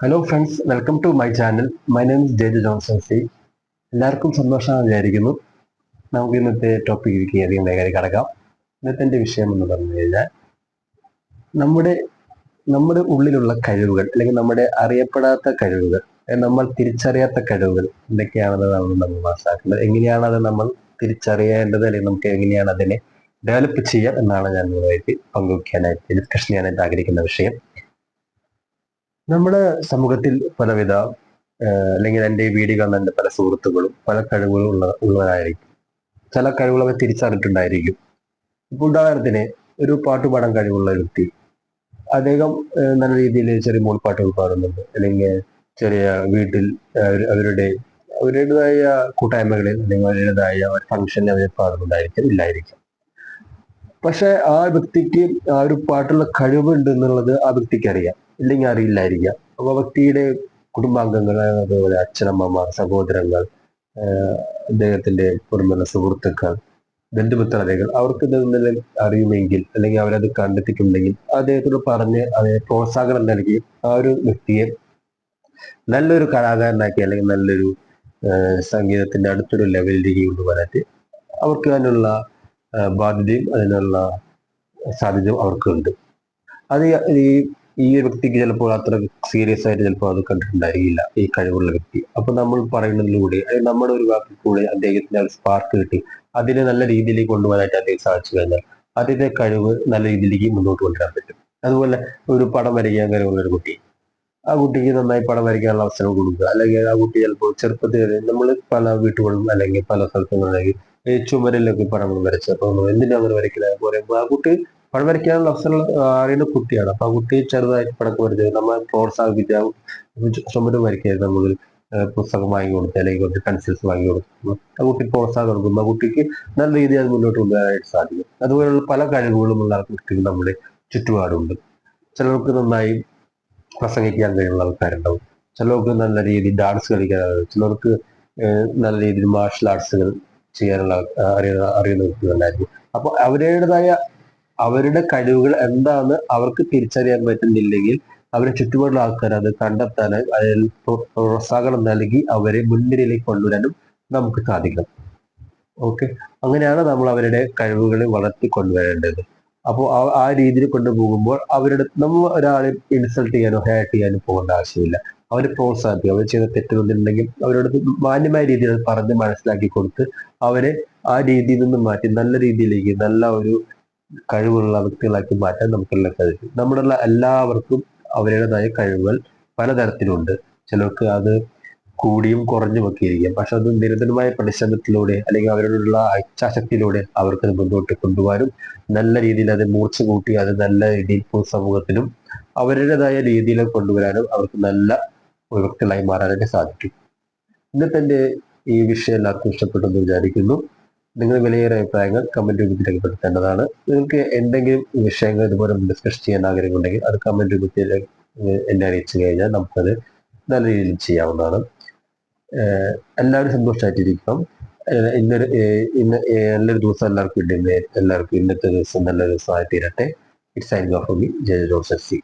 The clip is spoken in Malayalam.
Hello friends welcome to my channel my name is Jeju Johnson C എല്ലാവർക്കും സന്തോഷമാണ് വിചാരിക്കുന്നു. നമുക്ക് ഇന്നത്തെ ടോപ്പിക്കിലേക്ക് അധികം വേഗം കിടക്കാം. ഇന്നത്തെ എന്റെ വിഷയം എന്ന് പറഞ്ഞു കഴിഞ്ഞാൽ നമ്മുടെ നമ്മുടെ ഉള്ളിലുള്ള കഴിവുകൾ അല്ലെങ്കിൽ നമ്മുടെ അറിയപ്പെടാത്ത കഴിവുകൾ നമ്മൾ തിരിച്ചറിയാത്ത കഴിവുകൾ എന്തൊക്കെയാണെന്ന് നമ്മൾ മനസ്സിലാക്കുന്നത് എങ്ങനെയാണ് അത് നമ്മൾ തിരിച്ചറിയേണ്ടത് അല്ലെങ്കിൽ നമുക്ക് എങ്ങനെയാണ് അതിനെ ഡെവലപ്പ് ചെയ്യാം എന്നാണ് ഞാൻ നിങ്ങളുമായിട്ട് പങ്കുവയ്ക്കാനായിട്ട് ഡിസ്കഷൻ ചെയ്യാനായിട്ട് ആഗ്രഹിക്കുന്ന വിഷയം. നമ്മുടെ സമൂഹത്തിൽ പലവിധ അല്ലെങ്കിൽ എന്റെ വീഡിയോ എന്റെ പല സുഹൃത്തുക്കളും പല കഴിവുകളും ഉള്ള ഉള്ളവരായിരിക്കും. ചില കഴിവുകൾ അവർ തിരിച്ചറിഞ്ഞിട്ടുണ്ടായിരിക്കും. ഇപ്പോൾ ഉദാഹരണത്തിന് ഒരു പാട്ട് പാടാൻ കഴിവുള്ള ഒരു വ്യക്തി. അദ്ദേഹം നല്ല രീതിയിൽ ചെറിയ മൂളിപ്പാട്ടുകൾ പാടുന്നുണ്ട്. അല്ലെങ്കിൽ ചെറിയ വീട്ടിൽ അവരുടെ അവരുടേതായ കൂട്ടായ്മകളിൽ അല്ലെങ്കിൽ അവരുടേതായ ഫംഗ്ഷനിൽ അവർ പാടുന്നുണ്ടായിരിക്കും ഇല്ലായിരിക്കും. പക്ഷെ ആ വ്യക്തിക്ക് ആ ഒരു പാട്ടുള്ള കഴിവുണ്ട് എന്നുള്ളത് ആ വ്യക്തിക്ക് അറിയാം. ഇല്ലെങ്കിൽ അറിയില്ലായിരിക്കാം. അപ്പൊ വ്യക്തിയുടെ കുടുംബാംഗങ്ങൾ അതുപോലെ അച്ഛനമ്മമാർ സഹോദരങ്ങൾ അദ്ദേഹത്തിന്റെ കുടുംബ സുഹൃത്തുക്കൾ ബന്ധുമിത്രാദികൾ അവർക്ക് ഇതെന്തെങ്കിലും അറിയുമെങ്കിൽ അല്ലെങ്കിൽ അവരത് കണ്ടെത്തിക്കുന്നുണ്ടെങ്കിൽ അദ്ദേഹത്തോട് പറഞ്ഞ് അതിനെ പ്രോത്സാഹനം നൽകി ആ ഒരു വ്യക്തിയെ നല്ലൊരു കലാകാരനാക്കി അല്ലെങ്കിൽ നല്ലൊരു സംഗീതത്തിന്റെ അടുത്തൊരു ലെവലിലേക്ക് കൊണ്ടുവരാനായിട്ട് അവർക്ക് അതിനുള്ള ബാധ്യതയും അതിനുള്ള സാധ്യതയും അവർക്കുണ്ട്. അത് ഈ ഈ ഒരു വ്യക്തിക്ക് ചിലപ്പോൾ അത്ര സീരിയസ് ആയിട്ട് ചിലപ്പോൾ അത് കണ്ടിട്ടുണ്ടായിരിക്കില്ല ഈ കഴിവുള്ള വ്യക്തി. അപ്പൊ നമ്മൾ പറയുന്നതിലൂടെ നമ്മുടെ ഒരു വാക്കിൽ കൂടെ അദ്ദേഹത്തിന് ഒരു സ്പാർക്ക് കിട്ടി. അതിനെ നല്ല രീതിയിലേക്ക് കൊണ്ടുപോകാനായിട്ട് അദ്ദേഹം സാധിച്ചു കഴിഞ്ഞാൽ അതിന്റെ കഴിവ് നല്ല രീതിയിലേക്ക് മുന്നോട്ട് കൊണ്ടുവരാൻ പറ്റും. അതുപോലെ ഒരു പടം വരയ്ക്കാൻ കഴിവുള്ള ഒരു കുട്ടി. ആ കുട്ടിക്ക് നന്നായി പടം വരയ്ക്കാനുള്ള അവസരം കൊടുക്കുക. അല്ലെങ്കിൽ ആ കുട്ടി ചിലപ്പോൾ ചെറുപ്പത്തിൽ നമ്മൾ പല വീട്ടുകളും അല്ലെങ്കിൽ പല സ്ഥലത്തും അല്ലെങ്കിൽ ചുമരിലൊക്കെ പടങ്ങൾ വരച്ചപ്പോൾ എന്തിനാ അങ്ങനെ വരയ്ക്കുന്നത് പറയുമ്പോൾ ആ കുട്ടി പടം വരയ്ക്കാനുള്ള അവസരം അറിയുന്ന കുട്ടിയാണ്. അപ്പൊ ആ കുട്ടി ചെറുതായിട്ട് പടക്കം വരച്ചത് നമ്മൾ പ്രോത്സാഹിപ്പിക്കാം ചുമര് വരയ്ക്കായിരുന്നു നമ്മൾ. പുസ്തകം വാങ്ങി കൊടുത്ത് അല്ലെങ്കിൽ കുറച്ച് പെൻസിൽസ് വാങ്ങി കൊടുക്കുന്നു ആ കുട്ടി പ്രോത്സാഹനം കൊടുക്കുമ്പോൾ ആ കുട്ടിക്ക് നല്ല രീതിയിൽ അത് മുന്നോട്ട് കൊണ്ടുവരാനായിട്ട് സാധിക്കും. അതുപോലുള്ള പല കഴിവുകളുമുള്ള കുട്ടികൾ നമ്മുടെ ചുറ്റുപാടുണ്ട്. ചിലർക്ക് നന്നായി പ്രസംഗിക്കാൻ കഴിവുള്ള ആൾക്കാരുണ്ടാവും. ചിലർക്ക് നല്ല രീതിയിൽ ഡാൻസ് കളിക്കാൻ ചിലർക്ക് നല്ല രീതിയിൽ മാർഷൽ ആർട്സുകൾ ചെയ്യാനുള്ള അറിയുന്ന അറിയുന്ന കുട്ടികളുണ്ടായിരിക്കും. അപ്പൊ അവരുടേതായ അവരുടെ കഴിവുകൾ എന്താണെന്ന് അവർക്ക് തിരിച്ചറിയാൻ പറ്റുന്നില്ലെങ്കിൽ അവരെ ചുറ്റുപാടുള്ള ആൾക്കാർ അത് കണ്ടെത്താൻ അതിൽ പ്രോത്സാഹനം നൽകി അവരെ മുൻനിരയിലേക്ക് കൊണ്ടുവരാനും നമുക്ക് സാധിക്കും. ഓക്കെ? അങ്ങനെയാണ് നമ്മൾ അവരുടെ കഴിവുകളെ വളർത്തി കൊണ്ടുവരേണ്ടത്. അപ്പോൾ ആ രീതിയിൽ കൊണ്ടുപോകുമ്പോൾ അവരുടെ നമ്മൾ ഒരാളെ ഇൻസൾട്ട് ചെയ്യാനോ ഹേർട്ട് ചെയ്യാനോ പോകേണ്ട ആവശ്യമില്ല. അവരെ പ്രോത്സാഹിപ്പിക്കുക. അവർ ചെയ്ത തെറ്റുകളുണ്ടെങ്കിൽ അവരോട് മാന്യമായ രീതിയിൽ പറഞ്ഞ് മനസ്സിലാക്കി കൊടുത്ത് അവരെ ആ രീതിയിൽ നിന്ന് മാറ്റി നല്ല രീതിയിലേക്ക് നല്ല ഒരു കഴിവുള്ള വ്യക്തികളാക്കി മാറ്റാൻ നമുക്കെല്ലാം കഴിയും. നമ്മുടെ എല്ലാവർക്കും അവരുടേതായ കഴിവുകൾ പലതരത്തിലുണ്ട്. ചിലർക്ക് അത് കൂടിയും കുറഞ്ഞും ഒക്കെ ഇരിക്കാം. പക്ഷെ അത് നിരന്തരമായ പരിശ്രമത്തിലൂടെ അല്ലെങ്കിൽ അവരോടുള്ള ഇച്ഛാശക്തിയിലൂടെ അവർക്ക് മുന്നോട്ട് കൊണ്ടുപോകാനും നല്ല രീതിയിൽ അത് മൂർച്ച കൂട്ടി അത് നല്ല രീതിയിൽ പൊതു സമൂഹത്തിലും അവരുടേതായ രീതിയിൽ കൊണ്ടുവരാനും അവർക്ക് നല്ല വ്യക്തികളായി മാറാനൊക്കെ സാധിക്കും. ഇന്നത്തെ ഈ വിഷയം എല്ലാവർക്കും ഇഷ്ടപ്പെട്ടെന്ന് വിചാരിക്കുന്നു. നിങ്ങൾ വിലയേറെ അഭിപ്രായങ്ങൾ കമന്റ് രൂപത്തിൽ രേഖപ്പെടുത്തേണ്ടതാണ്. നിങ്ങൾക്ക് എന്തെങ്കിലും വിഷയങ്ങൾ ഇതുപോലെ ഡിസ്കസ് ചെയ്യാൻ ആഗ്രഹമുണ്ടെങ്കിൽ അത് കമന്റ് രൂപത്തിൽ എന്നെ അറിയിച്ചു കഴിഞ്ഞാൽ നമുക്കത് നല്ല രീതിയിൽ ചെയ്യാവുന്നതാണ്. എല്ലാവരും സന്തോഷമായിട്ടിരിക്കണം ഇന്നൊരു ഇന്ന് നല്ലൊരു ദിവസം എല്ലാവർക്കും എല്ലാവർക്കും ഇന്നത്തെ ദിവസം നല്ലൊരു ദിവസമായി തീരട്ടെ it's sign off Jaya Joseph C